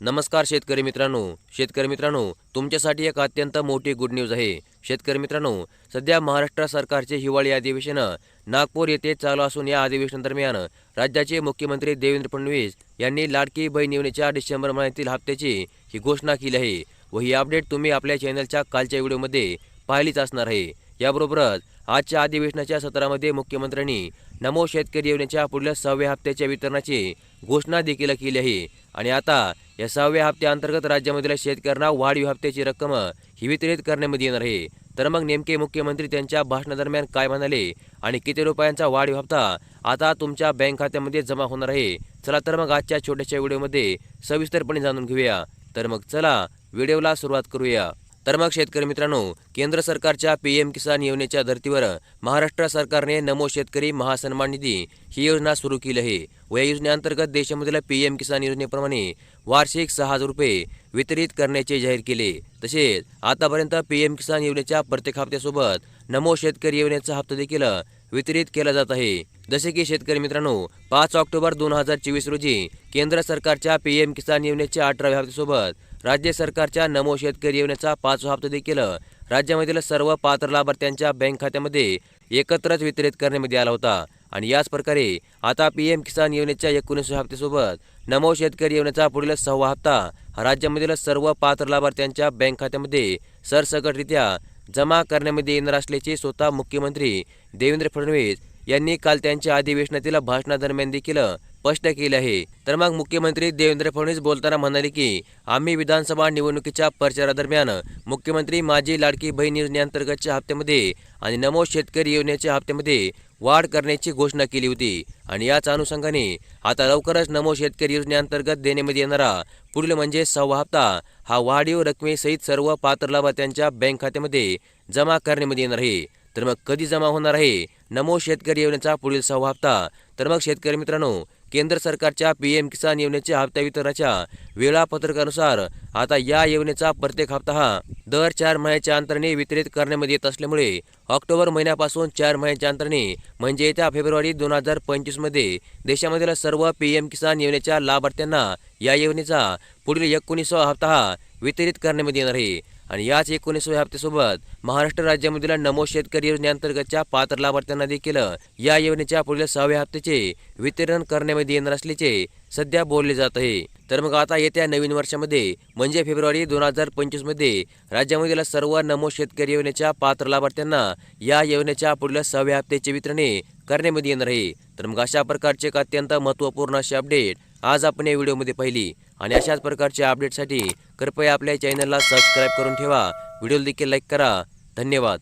नमस्कार शेतकरी मित्रांनो. शेतकरी मित्रांनो तुमच्यासाठी एक अत्यंत मोठी गुड न्यूज आहे. शेतकरी मित्रांनो सध्या महाराष्ट्र सरकारचे हिवाळी अधिवेशन नागपूर येथे चालू असून या अधिवेशनादरम्यान राज्याचे मुख्यमंत्री देवेंद्र फडणवीस यांनी लाडकी बहीण योजनेच्या डिसेंबर महिन्यातील हप्त्याची ही घोषणा केली आहे व ही अपडेट तुम्ही आपल्या चॅनलच्या कालच्या व्हिडिओमध्ये पाहिलीच असणार आहे. याबरोबरच आजच्या अधिवेशनाच्या सत्रामध्ये मुख्यमंत्र्यांनी नमो शेतकरी योजनेच्या पुढल्या सहाव्या हप्त्याच्या वितरणाची घोषणा देखील केली आहे. आणि आता या सहाव्या हप्त्याअंतर्गत राज्यामधील शेतकऱ्यांना वाढीव हप्त्याची रक्कम ही वितरित करण्यामध्ये येणार आहे. तर मग नेमके मुख्यमंत्री त्यांच्या भाषणादरम्यान काय म्हणाले आणि किती रुपयांचा वाढीव हप्ता आता तुमच्या बँक खात्यामध्ये जमा होणार आहे? चला तर मग आजच्या छोट्याशा व्हिडिओमध्ये सविस्तरपणे जाणून घेऊया. तर मग चला व्हिडिओला सुरुवात करूया. तर मग शेतकरी मित्रांनो केंद्र सरकारच्या पी एम किसान योजनेच्या धर्तीवर महाराष्ट्र सरकारने नमो शेतकरी महासन्मान निधी ही योजना सुरू केली आहे. व या योजनेअंतर्गत देशामधील पी एम किसान योजनेप्रमाणे वार्षिक सहा हजार रुपये वितरित करण्याचे जाहीर केले. तसेच आतापर्यंत पी एम किसान योजनेच्या प्रत्येक हप्त्यासोबत नमो शेतकरी योजनेचा हप्ता देखील वितरित केला जात आहे. जसे की शेतकरी मित्रांनो पाच ऑक्टोबर दोन हजार चोवीस रोजी केंद्र सरकारच्या पी एम किसान योजनेच्या अठराव्या हप्त्यासोबत राज्य सरकारच्या नमो शेतकरी योजनेचा पाचवा हप्ता देखील राज्यामधील सर्व पात्र लाभार्थ्यांच्या बँक खात्यामध्ये एकत्रच वितरित करण्यामध्ये आला होता. आणि याच प्रकारे आता पी एम किसान योजनेच्या एकोणीसव्या हप्त्यासोबत नमो शेतकरी योजनेचा पुढील सहावा हप्ता राज्यामधील सर्व पात्र लाभार्थ्यांच्या बँक खात्यामध्ये सरसकटरित्या जमा करण्यामध्ये येणार असल्याचे स्वतः मुख्यमंत्री देवेंद्र फडणवीस यांनी काल त्यांच्या अधिवेशनातील भाषणादरम्यान देखील स्पष्ट केले आहे. तर मग मुख्यमंत्री देवेंद्र फडणवीस बोलताना म्हणाले की आम्ही विधानसभा निवडणुकीच्या प्रचारादरम्यान मुख्यमंत्री माझी लाडकी बहीण योजनेअंतर्गतच्या हप्त्यामध्ये आणि नमो शेतकरी योजनेच्या हप्त्यामध्ये वाढ करण्याची घोषणा केली होती. आणि याच अनुषंगाने आता लवकरच नमो शेतकरी योजनेअंतर्गत देण्यामध्ये येणारा पुढील म्हणजे सहावा हप्ता हा वाढीव रकमेसहित सर्व पात्र लाभार्थ्यांच्या बँक खात्यामध्ये जमा करण्यामध्ये येणार आहे. तर मग कधी जमा होणार आहे? नमो शेतकरी योजनेचा पुढील सहावा हप्ता. तर मग शेतकरी मित्रांनो केंद्र सरकारच्या पी एम किसान योजनेच्या हप्त्या वितरणाच्या वेळापत्रकानुसार आता या योजनेचा प्रत्येक हप्ता हा दर चार महिन्याच्या अंतराने वितरित करण्यामध्ये येत असल्यामुळे ऑक्टोबर महिन्यापासून चार महिन्याच्या अंतराने म्हणजे येत्या फेब्रुवारी दोन हजार पंचवीसमध्ये देशामधील सर्व पी एम किसान योजनेच्या लाभार्थ्यांना या योजनेचा पुढील एकोणीसवा हप्ता हा वितरित करण्यामध्ये येणार आहे. आणि याच एकोणीसव्या हप्त्यासोबत महाराष्ट्र राज्यामधील नमो शेतकरी योजनेअंतर्गतच्या पात्र लाभार्थ्यांना देखील या योजनेच्या पुढील सहाव्या हप्त्याचे वितरण करण्यामध्ये येणार असल्याचे सध्या बोलले जात आहे. तर मग आता येत्या नवीन वर्षामध्ये म्हणजे फेब्रुवारी दोन हजार पंचवीसमध्ये राज्यामधील सर्व नमो शेतकरी योजनेच्या पात्र लाभार्थ्यांना या योजनेच्या पुढील सहाव्या हप्त्याचे वितरणे करण्यामध्ये येणार आहे. तर मग अशा प्रकारचे एक अत्यंत महत्त्वपूर्ण असे अपडेट आज आपण या व्हिडिओमध्ये पाहिली. आणि अशाच प्रकारच्या अपडेटसाठी कृपया आपल्या चॅनलला सबस्क्राईब करून ठेवा. व्हिडिओ देखील लाईक करा. धन्यवाद.